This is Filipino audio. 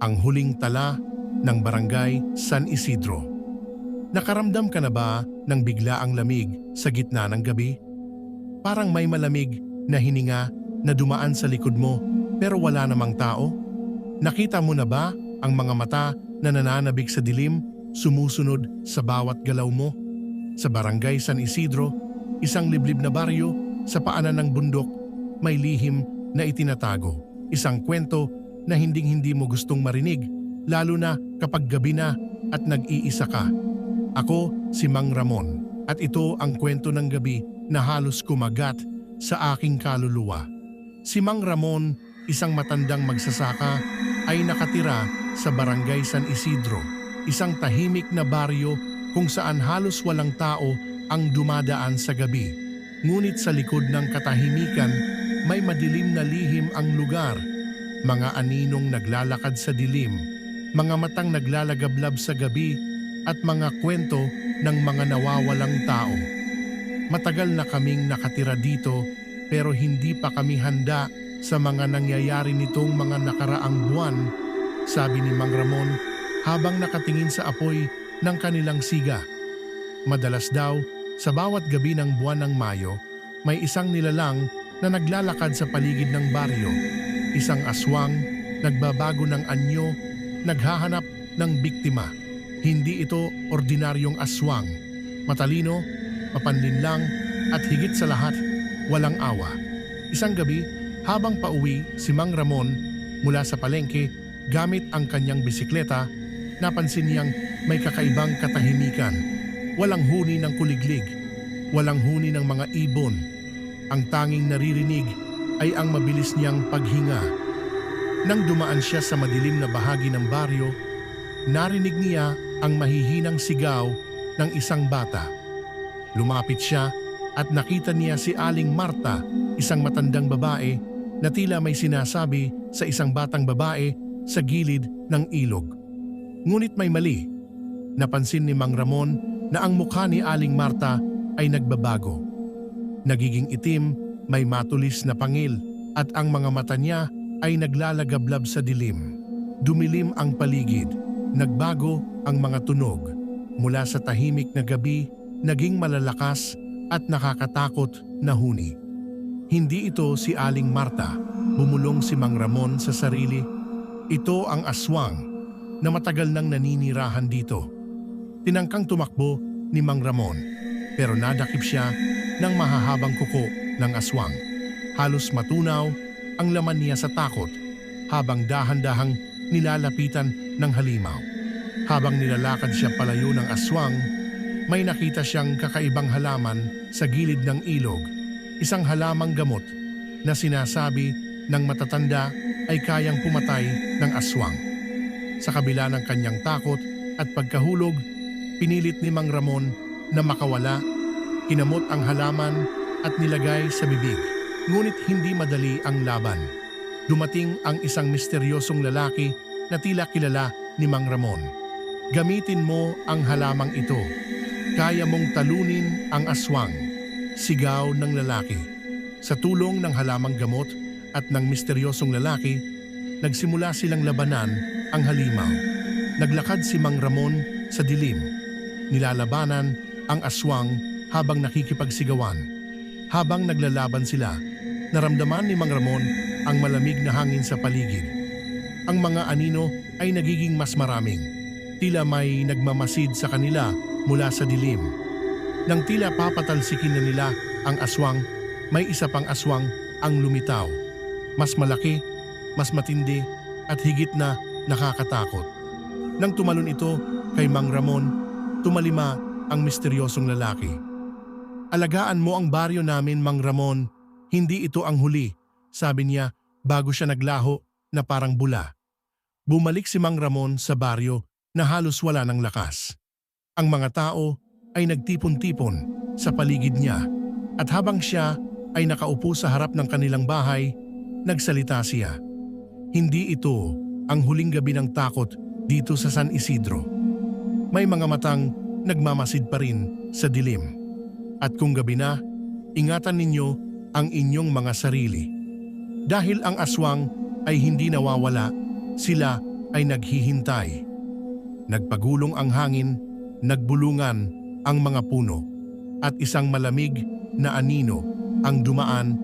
ang huling tala ng barangay San Isidro. Nakaramdam ka na ba ng biglaang lamig sa gitna ng gabi? Parang may malamig na hininga na dumaan sa likod mo pero wala namang tao? Nakita mo na ba ang mga mata na nananabik sa dilim, sumusunod sa bawat galaw mo? Sa barangay San Isidro, isang liblib na baryo sa paanan ng bundok, may lihim na itinatago. Isang kwento na hinding-hindi mo gustong marinig, lalo na kapag gabi na at nag-iisa ka. Ako si Mang Ramon at ito ang kwento ng gabi na halos kumagat sa aking kaluluwa. Si Mang Ramon, isang matandang magsasaka, ay nakatira sa barangay San Isidro, isang tahimik na baryo kung saan halos walang tao ang dumadaan sa gabi. Ngunit sa likod ng katahimikan, may madilim na lihim ang lugar. Mga aninong naglalakad sa dilim, mga matang naglalagablab sa gabi at mga kwento ng mga nawawalang tao. Matagal na kaming nakatira dito pero hindi pa kami handa sa mga nangyayari nitong mga nakaraang buwan, sabi ni Mang Ramon habang nakatingin sa apoy ng kanilang siga. Madalas daw, sa bawat gabi ng buwan ng Mayo, may isang nilalang na naglalakad sa paligid ng baryo. Isang aswang, nagbabago ng anyo, naghahanap ng biktima. Hindi ito ordinaryong aswang. Matalino, mapanlinlang, at higit sa lahat, walang awa. Isang gabi, habang pauwi si Mang Ramon mula sa palengke gamit ang kanyang bisikleta, napansin niyang may kakaibang katahimikan. Walang huni ng kuliglig, walang huni ng mga ibon. Ang tanging naririnig ay ang mabilis niyang paghinga. Nang dumaan siya sa madilim na bahagi ng baryo, narinig niya ang mahihinang sigaw ng isang bata. Lumapit siya at nakita niya si Aling Marta, isang matandang babae na tila may sinasabi sa isang batang babae sa gilid ng ilog. Ngunit may mali. Napansin ni Mang Ramon na ang mukha ni Aling Marta ay nagbabago. Nagiging itim, may matulis na pangil at ang mga mata niya ay naglalagablab sa dilim. Dumilim ang paligid, nagbago ang mga tunog. Mula sa tahimik na gabi, naging malalakas at nakakatakot na huni. Hindi ito si Aling Marta, bumulong si Mang Ramon sa sarili. Ito ang aswang na matagal nang naninirahan dito. Tinangkang tumakbo ni Mang Ramon pero nadakip siya ng mahahabang kuko ng aswang. Halos matunaw ang laman niya sa takot habang dahan-dahang nilalapitan ng halimaw. Habang nilalakad siya palayo ng aswang, may nakita siyang kakaibang halaman sa gilid ng ilog, isang halamang gamot na sinasabi ng matatanda ay kayang pumatay ng aswang. Sa kabila ng kanyang takot at pagkahulog, pinilit ni Mang Ramon na makawala, kinamot ang halaman at nilagay sa bibig. Ngunit hindi madali ang laban. Dumating ang isang misteryosong lalaki na tila kilala ni Mang Ramon. Gamitin mo ang halamang ito. Kaya mong talunin ang aswang. Sigaw ng lalaki. Sa tulong ng halamang gamot at ng misteryosong lalaki, nagsimula silang labanan ang halimaw. Naglakad si Mang Ramon sa dilim. Nilalabanan ang aswang habang nakikipagsigawan. Habang naglalaban sila, naramdaman ni Mang Ramon ang malamig na hangin sa paligid. Ang mga anino ay nagiging mas maraming. Tila may nagmamasid sa kanila mula sa dilim. Nang tila papatalsikin na nila ang aswang, may isa pang aswang ang lumitaw. Mas malaki, mas matindi at higit na nakakatakot. Nang tumalon ito kay Mang Ramon, tumalima ang misteryosong lalaki. Alagaan mo ang baryo namin, Mang Ramon. Hindi ito ang huli, sabi niya bago siya naglaho na parang bula. Bumalik si Mang Ramon sa baryo na halos wala ng lakas. Ang mga tao ay nagtipon-tipon sa paligid niya at habang siya ay nakaupo sa harap ng kanilang bahay, nagsalita siya. Hindi ito ang huling gabi ng takot dito sa San Isidro. May mga matang nagmamasid pa rin sa dilim. At kung gabi na, ingatan ninyo ang inyong mga sarili. Dahil ang aswang ay hindi nawawala, sila ay naghihintay. Nagpagulong ang hangin, nagbulungan ang mga puno, at isang malamig na anino ang dumaan